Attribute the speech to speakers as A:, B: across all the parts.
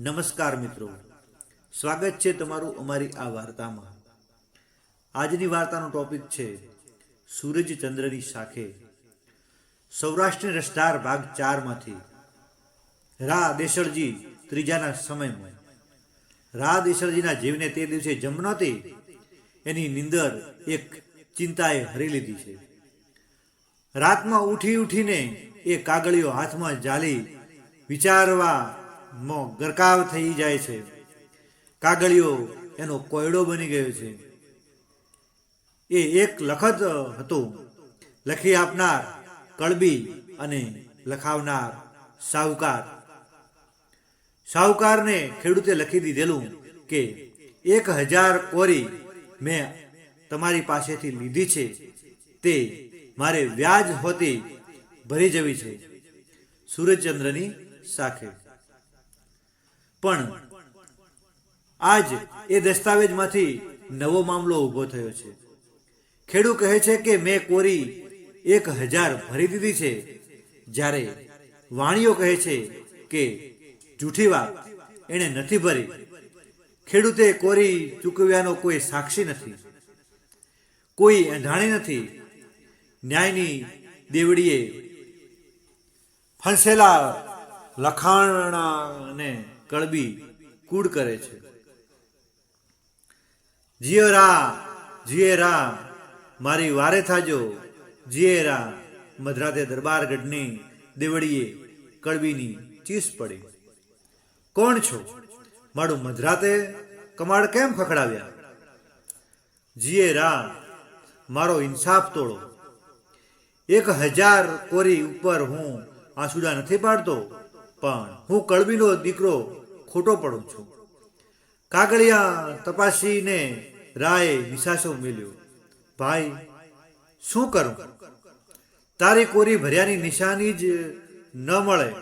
A: નમસ્કાર મિત્રો. સ્વાગત છે તમારું અમારી આ વાર્તામાં. આજની વાર્તાનો ટોપિક છે સૂરજ ચંદ્રની શાખે. સૌરાષ્ટ્રની રસધાર ભાગ ચારમાંથી. રા દેસળજી ત્રીજાના સમયમાં. રા દેસળજીના જીવને તે દિવસે જમ એની નિંદર એક ચિંતાએ હરી લીધી છે. રાતમાં ઉઠી ઉઠીને એ કાગળીઓ હાથમાં જાલી વિચારવા ગરકાવ થઈ જાય છે. કાગળિયો એનો કોયડો બની ગયો છે. એ એક લખત હતું. લખી આપનાર, કળબી અને લખાવનાર સાહુકાર સાહુકારને ખેડૂતે લખી દીધેલું કે, એક હજાર કોરી મેં તમારી પાસેથી લીધી છે. તે મારે વ્યાજ હોતી ભરી જવી છે. સૂરજચંદ્રની સાખે. પણ આજ એ દસ્તાવેજમાંથી નવો મામલો ઊભો થયો છે. ખેડૂત કહે છે કે મેં કોરી એક હજાર ભરી દીધી છે, જ્યારે વાણીઓ કહે છે કે જૂઠી વાત એણે નથી ભરી. ખેડૂતે કોરી ચૂકવ્યાનો કોઈ સાક્ષી નથી, કોઈ એંધાણી નથી. ન્યાયની દેવડીએ ફણસેલા લખાણને કળબી કૂડ કરે છે. જીએ રા જીએ રા મારી વારે થાજો. જીએ રા મધરાતે દરબારગઢની દેવડીએ કળબીની ચીસ પડી. કોણ છો? મારું મધરાતે કમાડ કેમ ખખડાવ્યા? જીએ રા મારો ઇન્સાફ તોડો. એક હજાર કોરી ઉપર હું આંસુડા નથી પાડતો. પણ હું કળબીનો દીકરો ખોટો પડું છું. કાગળિયા તપાસીને રાએ નિશાસો મેલ્યો. ભાઈ, શું કરું? તારી કોરી ભર્યાની નિશાની જ ન મળે.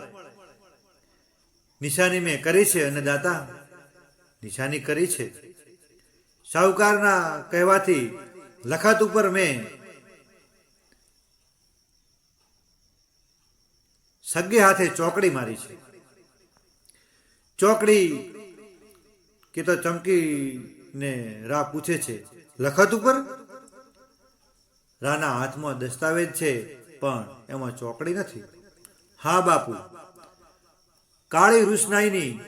A: નિશાની મેં કરી છે અને દાતા, નિશાની કરી છે. સાહુકારના કહેવાથી લખાત ઉપર મેં સગ્ગે હાથે ચોકડી મારી છે. ચોકડી કે તો ચમકીને રા પૂછે છે, લખત ઉપર? રાના હાથમાં દસ્તાવેજ છે, પણ એમાં ચોકડી નથી. હા, બાપુ. કાળી રૂસનાઈની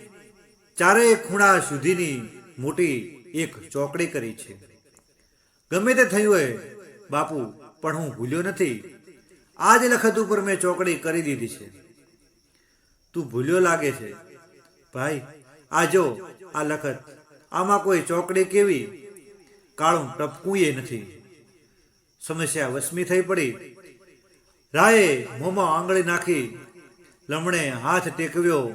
A: ચારેય ખૂણા સુધીની મોટી એક ચોકડી કરી છે. ગમે તે થયું હોય, બાપુ, પણ હું ભૂલ્યો નથી. આ જ લખત ઉપર મેં ચોકડી કરી દીધી છે. તું ભૂલ્યો લાગે છે. ભાઈ, આ જો, આ લખત. આમાં કોઈ ચોકડી કેવી? કાળું ટપકું એ નથી. સમસ્યા વસમી થઈ પડી. રાયે મોંમાં આંગળી નાખી. લમણે હાથ ટેકવ્યો.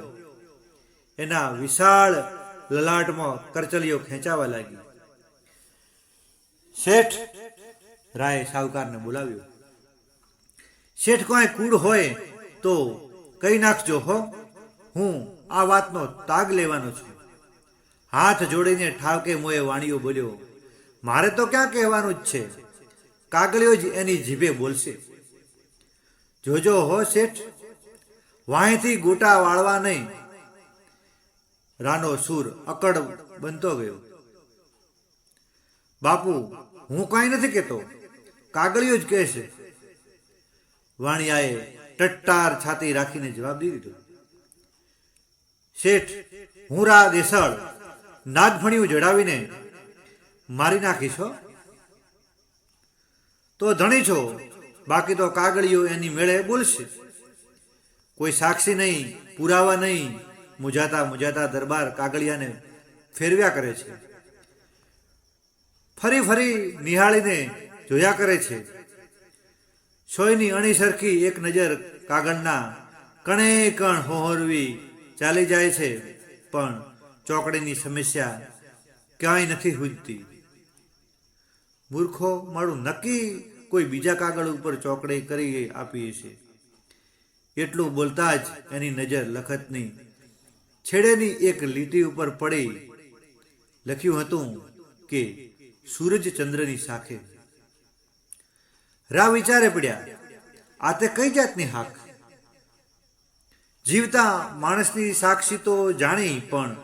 A: એના વિશાળ લલાટમાં કરચલીઓ ખેંચાવા લાગી. શેઠ, રાયે સાહુકારને બોલાવ્યો. શેઠ કોઈ કૂડ હોય તો કહી નાખજો હો. હું આ વાતનો તાગ લેવાનો છું. હાથ જોડીને ઠાવકે મોએ વાણીઓ બોલ્યો, મારે તો ક્યાં કહેવાનું જ છે? કાગળીઓ જ એની જીભે બોલશે. જોજો હો શેઠ વાહીથી ગોટા વાળવા નહીં. રાનો સૂર અકડ બનતો ગયો. બાપુ, હું કાંઈ નથી કહેતો. કાગળીઓ જ કહેશે. વાણિયાએ ટટ્ટાર છાતી રાખીને જવાબ દીધો. શેઠ, હું રા દેસળ નાગફણિયું જડાવીને મારી નાખીશ હો. તો ધણી છો, બાકી તો કાગળીઓ એની મેળે બોલશે. કોઈ સાક્ષી નહીં, પુરાવા નહીં, મુજાતા મુજાતા દરબાર કાગળિયાને ફેરવ્યા કરે છે. ફરી ફરી નિહાળીને જોયા કરે છે. સોયની અણી સરખી એક નજર કાગળના કણે કણ હોહરવી ચાલી જાય છે, પણ ચોકડીની સમસ્યા ક્યાંય નથી હુજતી મૂર્ખો મારું નક્કી કોઈ બીજા કાગળ ઉપર ચોકડી કરી આપીએ છે. એટલું બોલતા જ એની નજર લખતની છેડેની એક લીટી ઉપર પડી. લખ્યું હતું કે, સૂરજ ચંદ્રની સાખે. રા વિચારે પડ્યા, આ તે કઈ જાતની હાક? જીવતા માણસની સાક્ષી તો જાણી, પણ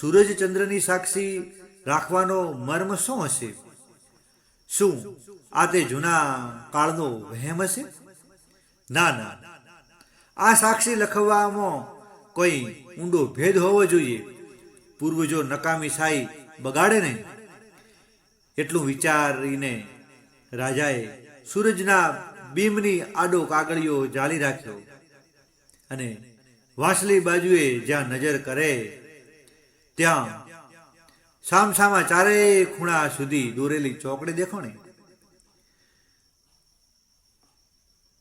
A: સૂરજ ચંદ્રની સાક્ષી રાખવાનો મર્મ શું હશે? શું આ તે જૂના કાળનો વહેમ હશે? ના ના. આ સાક્ષી લખવામાં કોઈ ઊંડો ભેદ હોવો જોઈએ. પૂર્વજો નકામી સાઈ બગાડે નહીં. એટલું વિચારીને રાજાએ સૂરજના બીમની આડો કાગળિયો જાળી રાખ્યો અને વાંસલી બાજુએ જ્યાં નજર કરે, ત્યાં સામસામા ચારેય ખૂણા સુધી દોરેલી ચોકડી દેખો ને.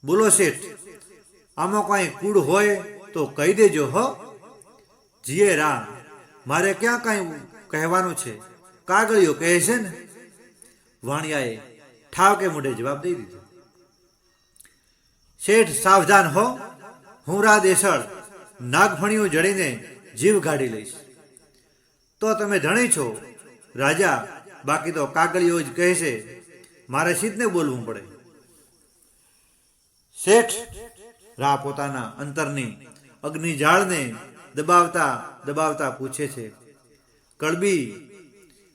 A: બોલો શેઠ, આમાં કાંઈ કૂડ હોય તો કહી દેજો હો. જીએ રામ, મારે ક્યાં કાંઈ કહેવાનું છે? કાગળિયો કહે છે ને? વાણિયાએ ઠાવ કે મોઢે જવાબ દઈ દીધો. શેઠ, સાવધાન હો. હું રા દેસળ નાગફણીઓ જડીને જીવ કાઢી લઈશ. તો તમે ધણી છો. રાજા, બાકી તો કાગળીઓ જ કહે છે, મારે સીધને બોલવું પડે. શેઠ રા પોતાના અંતરની અગ્નિ જાળને દબાવતા દબાવતા પૂછે છે. કડબી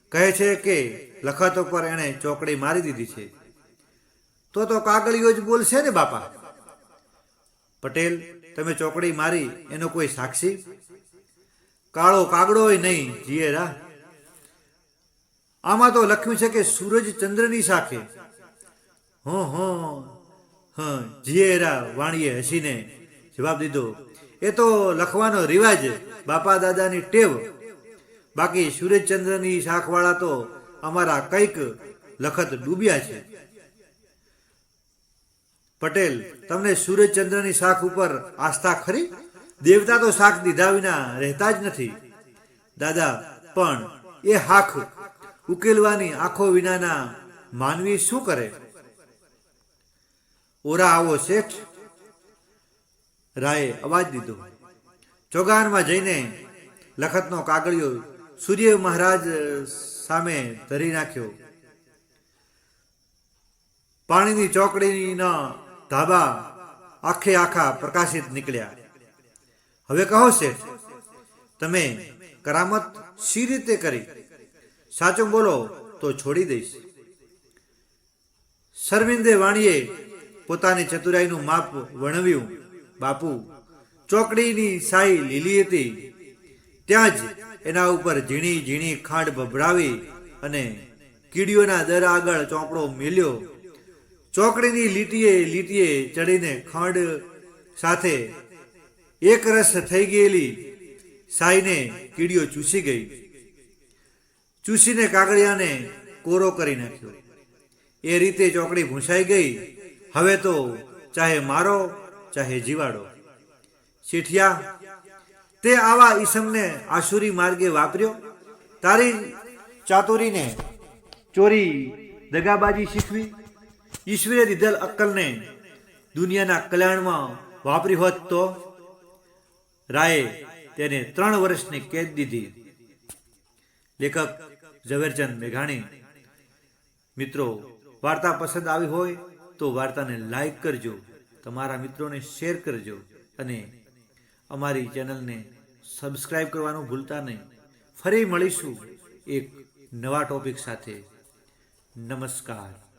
A: કહે છે કે લખત ઉપર એણે ચોકડી મારી દીધી છે. તો તો કાગળિયો જ બોલશે ને બાપા. પટેલ, તમે ચોકડી મારી, એનો કોઈ સાક્ષી? કાળો કાગડોય નહીં જીએરા આમાં તો લખ્યું છે કે સૂરજ ચંદ્રની સાખે હો હો, હા જીએરા વાણીએ હસીને જવાબ દીધો. એ તો લખવાનો રિવાજ બાપા દાદાની ટેવ. બાકી સૂરજચંદ્રની શાખવાળા તો અમારા કંઈક લખત ડૂબ્યા છે. પટેલ, તમને સૂર્યચંદ્રની શાખ ઉપર આસ્થા ખરી? દેવતા તો શાખ દીધા વિના રહેતા જ નથી. દાદા, પણ એ હાખ ઉકેલવાની આંખો વિનાના માનવી શું કરે? ઓરા આવો શેઠ. રાયે અવાજ દીધો. ચોગાનમાં જઈને લખતનો કાગળિયો સૂર્ય મહારાજ સામે ધરી નાખ્યો. પાણીની ચોકડીના ધાબા આખે આખા પ્રકાશિત નીકળ્યા. હવે કહો શેઠ, તમે કરામત સી રીતે કરી? સાચું બોલો તો છોડી દઈશ. શર્મિંદે વાણીએ પોતાની ચતુરાઈનું માપ વર્ણવ્યું, બાપુ, ચોકડીની સાઈ લીલી હતી. ત્યાં જ એના ઉપર ઝીણી ઝીણી ખાંડ ભભરાવી અને કીડીઓના દર આગળ ચોપડો મેલ્યો. ચોકડીની લીટીએ લીટીએ ચડીને ખાંડ સાથે એક રસ થઈ ગયેલી સાઈને કીડીઓ ચૂસી ગઈ. ચૂસીને કાગળિયાને કોરો કરી નાખ્યો. એ રીતે ચોકડી ભૂંસાઈ ગઈ. હવે તો ચાહે મારો, ચાહે જીવાડો. શેઠિયા તે આવા ઈસમને આસુરી માર્ગે વાપર્યો. તારી ચાતુરીને ચોરી દગાબાજી શીખવી. ઈશ્વરે દીધેલ અક્કલને દુનિયાના કલ્યાણમાં વાપરી હોત તો રાયે તેને ત્રણ વર્ષની કેદ દીધી. લેખક ઝવેરચંદ મેઘાણી, મિત્રો, વાર્તા પસંદ આવી હોય તો વાર્તાને લાઈક કરજો, તમારા મિત્રોને શેર કરજો અને અમારી ચેનલને સબસ્ક્રાઈબ કરવાનું ભૂલતા નહીં. ફરી મળીશું એક નવા ટોપિક સાથે. નમસ્કાર.